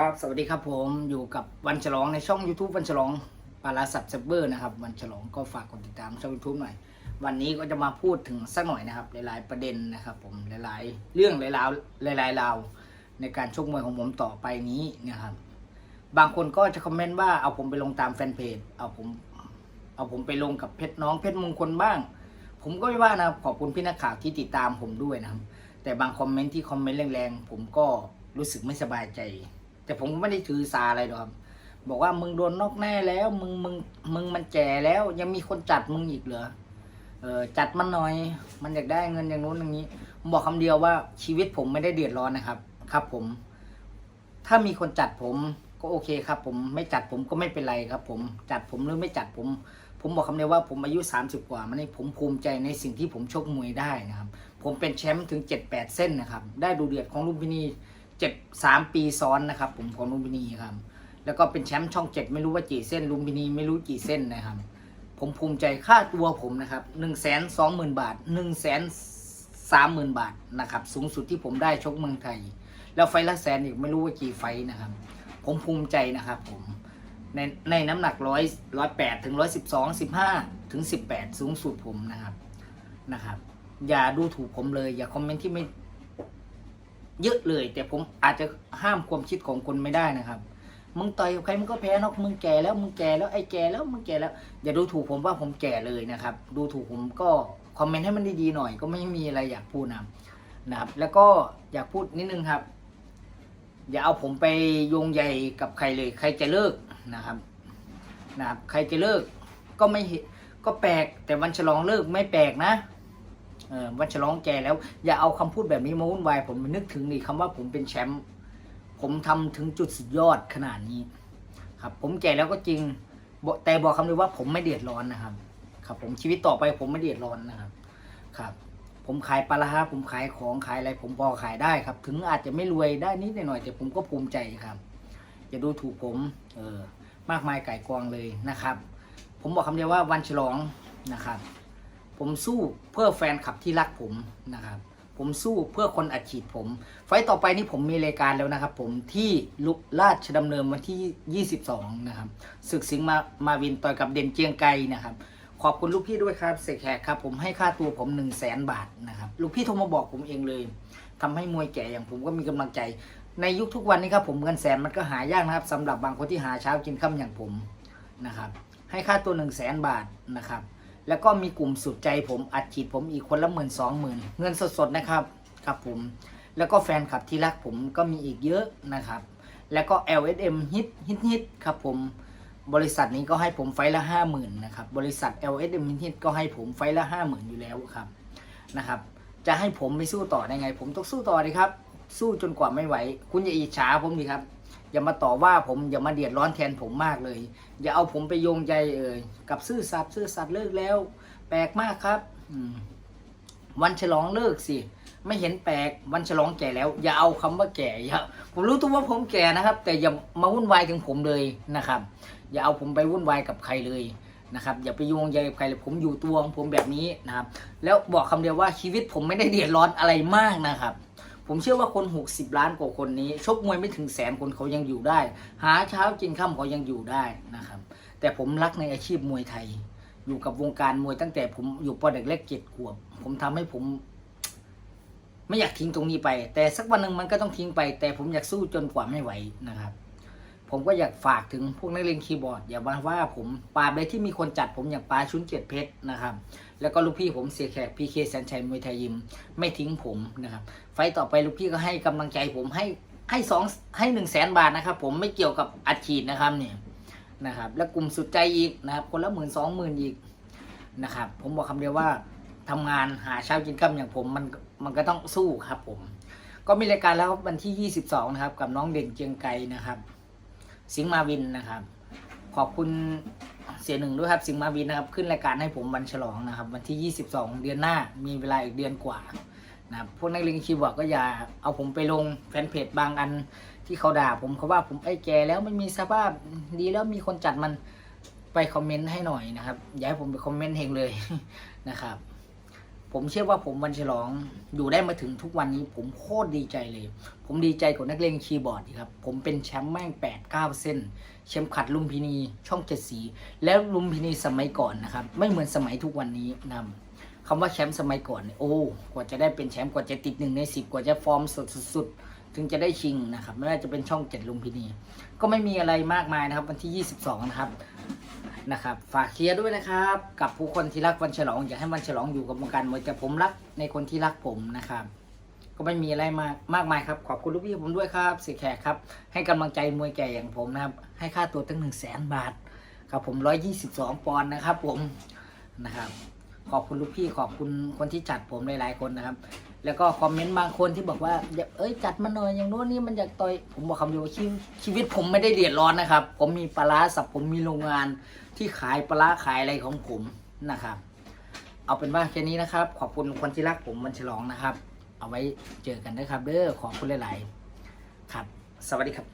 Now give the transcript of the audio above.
ครับ สวัสดีครับผมอยู่กับวันฉลองในช่อง YouTube วันฉลองปาราสัตเซเบอร์นะครับ วันฉลองก็ฝากกดติดตามช่อง YouTube หน่อย วันนี้ก็จะมาพูดถึงสักหน่อยนะครับ หลาย ๆ ประเด็นนะครับผมหลาย ๆ เรื่องหลายๆหลายๆราวในการชกมวยของผมต่อไปนี้นะครับ บางคนก็จะคอมเมนต์ว่าเอาผมไปลงตามแฟนเพจเอาผมเอาผมไปลงกับเพชรน้องเพชรมงคลบ้าง ผมก็ไม่ว่านะขอบคุณพี่นักข่าวที่ติดตามผมด้วยนะครับ แต่บางคอมเมนต์ที่คอมเมนต์แรงๆผมก็รู้สึกไม่สบายใจ แต่ผมก็ไม่ได้ถือสาอะไรหรอกบอกว่ามึงโดนนอกแน่แล้ว มึงมึงมึงมันแก่แล้ว ยังมีคนจัดมึงอีกเหรอเออจัดมันหน่อย มันอยากได้เงินอย่างนู้นอย่างนี้ผมบอกคำเดียวว่าชีวิตผมไม่ได้เดือดร้อนนะครับ ครับ ผม ถ้ามีคนจัดผมก็โอเคครับ ผมไม่จัดผมก็ไม่เป็นไรครับ ผมจัดผมหรือไม่จัดผม ผมบอกคำเดียวว่าผมอายุ 30 กว่ามันนี่ผมภูมิใจในสิ่งที่ผมชกมวยได้นะครับ ผมเป็นแชมป์ถึง 7-8 เส้นนะครับ ได้ดูเดือดของลุมพินี เจ็ดสามปีซ้อนนะครับ ผมของลุมพินีครับ แล้วก็เป็นแชมป์ช่องเจ็ดไม่รู้ว่ากี่เส้นลุมพินีไม่รู้กี่เส้นนะครับ ผมภูมิใจค่าตัวผมนะครับหนึ่งแสนสองหมื่นบาทหนึ่งแสนสามหมื่นบาทนะครับ สูงสุดที่ผมได้ชกเมืองไทย แล้วไฟละแสนอีกไม่รู้ว่ากี่ไฟนะครับ ผมภูมิใจนะครับผมในในน้ำหนักร้อยร้อยแปดถึงร้อยสิบสองสิบห้าถึงสิบแปดสูงสุดผมนะครับนะครับ อย่าดูถูกผมเลย อย่าคอมเมนต์ที่ไม่ เยอะเลย แต่ผมอาจจะห้ามความคิดของคนไม่ได้นะครับ มึงต่อยกับใครมึงก็แพ้นอกมึงแก่แล้วมึงแก่แล้วไอ้แก่แล้วมึงแก่แล้วอย่าดูถูกผมว่าผมแก่เลยนะครับ ดูถูกผมก็คอมเมนต์ให้มันดีๆหน่อย ก็ไม่มีอะไรอยากพูดนะนะครับ แล้วก็อยากพูดนิดนึงครับ อย่าเอาผมไปโยงใยกับใครเลย ใครจะเลิกนะครับนะครับ ใครจะเลิกก็ไม่ก็แปลกแต่วันฉลองเลิกไม่แปลกนะ วันฉลองแกแล้ว อย่าเอาคำพูดแบบนี้มาวุ่นวายผมนึกถึงนี่คำว่าผมเป็นแชมป์ผมทำถึงจุดสุดยอดขนาดนี้ ครับ ผมแก่แล้วก็จริงแต่บอกคำเดียวว่าผมไม่เดือดร้อนนะครับ ครับ ผมชีวิตต่อไปผมไม่เดือดร้อนนะครับ ครับ ผมขายปลาร้าผมขายของขายอะไร ผมพอขายได้ครับ ถึงอาจจะไม่รวยได้นิดหน่อยแต่ผมก็ภูมิใจครับอย่าดูถูกผม เออมากมายไก่กองเลยนะครับ ผมบอกคำเดียวว่าวันฉลองนะครับ ผมสู้เพื่อแฟนคลับที่รักผมนะครับ ผมสู้เพื่อคนอัดฉีดผม ไฟต์ต่อไปนี้ผมมีรายการแล้วนะครับ ผมที่ลุกราชดำเนินวันที่ 22 นะครับศึกสิงมามาวินต่อยกับเด่นเจียงไกนะครับ ขอบคุณลูกพี่ด้วยครับเสกแขกครับ ผมให้ค่าตัวผม 1 0 0 0 0แสนบาทนะครับ ลูกพี่โทรมาบอกผมเองเลยทำให้มวยแก่อย่างผมก็มีกำลังใจ ในยุคทุกวันนี้ครับผมเงินแสนมันก็หายากนะครับสำหรับบางคนที่หาเช้ากินค่ำอย่างผมนะครับ ให้ค่าตัว 1 0 0 0 0แสนบาทนะครับ แล้วก็มีกลุ่มสุดใจผมอัดฉีดผมอีกคนละหมื่นสองหมื่นเงินสดๆนะครับครับผม แล้วก็แฟนคลับที่รักผมก็มีอีกเยอะนะครับ แล้วก็ LSM ฮิตฮิตฮิตครับผมบริษัทนี้ก็ให้ผมไฟละห้าหมื่นนะครับบริษัท LSM ฮิตฮิตก็ให้ผมไฟละห้าหมื่นอยู่แล้วครับนะครับ จะให้ผมไม่สู้ต่อได้ไง ผมต้องสู้ต่อเลยครับ สู้จนกว่าไม่ไหว คุณอย่าอิจฉาผมดีครับ อย่ามาต่อว่าผมอย่ามาเดือดร้อนแทนผมมากเลย อย่าเอาผมไปโยงใจเอ่ยกับซื่อสัตย์ซื่อสัตย์เลิกแล้ว แปลกมากครับวันฉลองเลิกสิไม่เห็นแปลกวันฉลองแก่แล้ว อย่าเอาคำว่าแก่อย่าผมรู้ตัวว่าผมแก่นะครับ แต่อย่ามาวุ่นวายถึงผมเลยนะครับ อย่าเอาผมไปวุ่นวายกับใครเลยนะครับอย่าไปโยงใยกับใครเลยผมอยู่ตัวของผมแบบนี้นะครับ แล้วบอกคำเดียวว่าชีวิตผมไม่ได้เดือดร้อนอะไรมากนะครับ ผมเชื่อว่าคน 60 ล้านกว่าคนนี้ ชกมวยไม่ถึงแสนคนเขายังอยู่ได้ หาเช้ากินค่ำเขายังอยู่ได้นะครับ แต่ผมรักในอาชีพมวยไทย อยู่กับวงการมวยตั้งแต่ผมอยู่ปอเด็กเล็กเจ็ดขวบ ผมทำให้ผม ไม่อยากทิ้งตรงนี้ไป แต่สักวันหนึ่งมันก็ต้องทิ้งไป แต่ผมอยากสู้จนกว่าไม่ไหวนะครับ ผมก็อยากฝากถึงพวกนักเรียนคีย์บอร์ด อย่ามาว่าผมปาใดที่มีคนจัดผมอย่างปาชุนเจ็ดเพชรนะครับ แล้วก็ลูกพี่ผมเสียแขกพีเคแสนชัยมวยไทยยิมไม่ทิ้งผมนะครับ ไฟต่อไปลูกพี่ก็ให้กำลังใจผมให้ให้สองให้หนึ่งแสนบาทนะครับผมไม่เกี่ยวกับอัดฉีดนะครับเนี่ยนะครับ แล้วกลุ่มสุดใจอีกนะครับคนละหมื่นสองหมื่นอีกนะครับ ผมบอกคำเดียวว่าทำงานหาเช้ากินค่ำอย่างผมมันมันก็ต้องสู้ครับผม ก็มีรายการแล้ววันที่ 22 นะครับ กับน้องเด่นเจียงไกรนะครับ สิงห์มาวินนะครับ ขอบคุณเสียหนึ่งด้วยครับสิงห์มาวินนะครับ ขึ้นรายการให้ผมวันฉลองนะครับ วันที่ 22 เดือนหน้ามีเวลาอีกเดือนกว่านะครับพวกนักเรียนคีย์บอร์ดก็อย่าเอาผมไปลงแฟนเพจบางอันที่เขาด่าผมเขาว่าผมไอ้แก่แล้วไม่มีสภาพดีแล้วมีคนจัดมันไปคอมเมนต์ให้หน่อยนะครับ อย่าให้ผมไปคอมเมนต์เองเลยนะครับ ผมเชื่อว่าผมวันฉลองอยู่ได้มาถึงทุกวันนี้ ผมโคตรดีใจเลย ผมดีใจกว่านักเลงคีย์บอร์ดครับ ผมเป็นแชมป์แม่งแปดเก้าเส้นแชมป์ขัดลุมพินีช่องเจ็ดสี แล้วลุมพินีสมัยก่อนนะครับ ไม่เหมือนสมัยทุกวันนี้นะครับคำว่าแชมป์สมัยก่อนเนี่ยโอ้กว่าจะได้เป็นแชมป์กว่าจะติดหนึ่งในสิบกว่าจะฟอร์มสดสุดๆถึงจะได้ชิงนะครับไม่ว่าจะเป็นช่องเจ็ดลุมพินี ก็ไม่มีอะไรมากมายนะครับวันที่ 22 นะครับ นะครับ ฝากเคลียร์ด้วยนะครับ กับผู้คนที่รักวันฉลอง อยากให้วันฉลองอยู่กับวงการมวยแต่ผมรักในคนที่รักผมนะครับ ก็ไม่มีอะไรมากมากมายครับ ขอบคุณลูกพี่ผมด้วยครับสีแขกครับ ให้กำลังใจมวยแก่อย่างผมนะครับ ให้ค่าตัวตั้งหนึ่งแสนบาทครับผมร้อยยี่สิบสองปอนด์นะครับผมนะครับ ขอบคุณลูกพี่ขอบคุณคนที่จัดผมหลายๆคนนะครับ แล้วก็คอมเมนต์บางคนที่บอกว่าเอ้ยจัดมาหน่อยอย่างโน้นนี่มันอยากต่อยผมบอกคำเดียวว่าชีวิตชีวิตผมไม่ได้เดือดร้อนนะครับ ผมมีปลาร้าสับผมมีโรงงานที่ขายปลาร้าขายอะไรของผมนะครับ เอาเป็นว่าแค่นี้นะครับ ขอบคุณคนที่รักผมมันฉลองนะครับ เอาไว้เจอกันนะครับเด้อขอบคุณหลาย ๆ ครับ สวัสดีครับ